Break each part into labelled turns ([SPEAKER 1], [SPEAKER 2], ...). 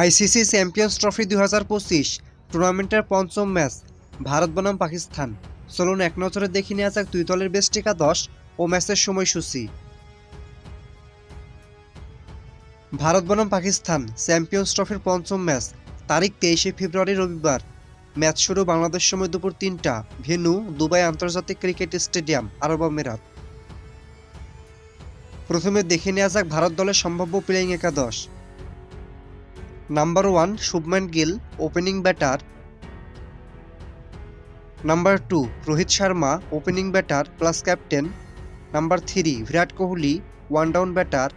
[SPEAKER 1] ICC champions trophy দুই হাজার পঁচিশ টুর্নামেন্টের পঞ্চম ম্যাচ, ভারত বনাম পাকিস্তান। চলুন এক নজরে দেখে নেওয়া যাক দুই দলের বেস্ট একাদশ ও ম্যাচের সময়সূচি। ভারত বনাম পাকিস্তান চ্যাম্পিয়ন্স ট্রফির পঞ্চম ম্যাচ, তারিখ তেইশে ফেব্রুয়ারি রবিবার। ম্যাচ শুরু বাংলাদেশ সময় দুপুর তিনটা, ভেন্যু, দুবাই আন্তর্জাতিক ক্রিকেট স্টেডিয়াম, আরব আমিরাত। প্রথমে দেখে নেওয়া যাক ভারত দলের সম্ভাব্য প্লেয়িং একাদশ। Number one Shubman Gill opening batter number two Rohit Sharma opening batter plus captain number three Virat Kohli one down batter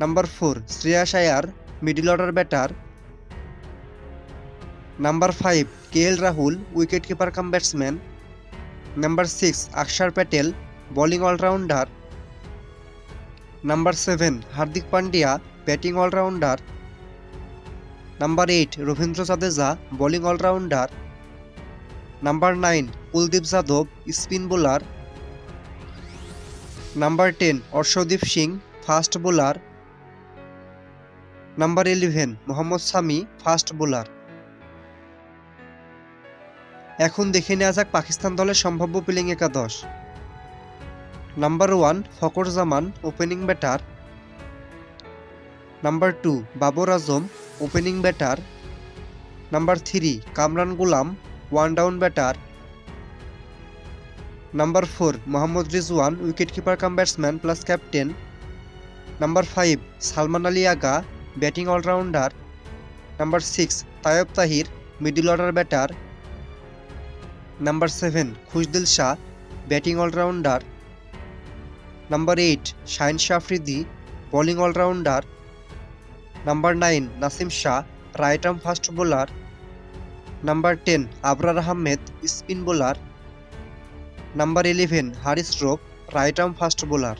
[SPEAKER 1] number four Shreyas Iyer middle order batter number five K L Rahul wicket keeper cum batsman number six Axar Patel bowling allrounder number seven Hardik Pandya batting allrounder number eight, Ravindra Jadeja, bowling allrounder. Number nine, Kuldeep Yadav, spin bowler. Number ten, Arshdeep Singh, fast bowler. Number eleven, Mohammad Shami, fast bowler. এখন দেখে নেওয়া যাক পাকিস্তান দলের সম্ভাব্য playing একাদশ। Number one Fakhar Zaman, opening batter. Number two, Babar Azam opening batter number three, Kamran Ghulam, one down batter number four, Mohammad Rizwan wicket keeper cum batsman plus captain number five, Salman Ali Agha, batting allrounder number six, Tayyab Tahir, middle order batter number seven, Khushdil Shah, batting allrounder number eight, Shaheen Shah Afridi bowling allrounder number nine Naseem Shah right arm fast bowler number ten Abrar Ahmed spin bowler number eleven Haris Rauf right arm fast bowler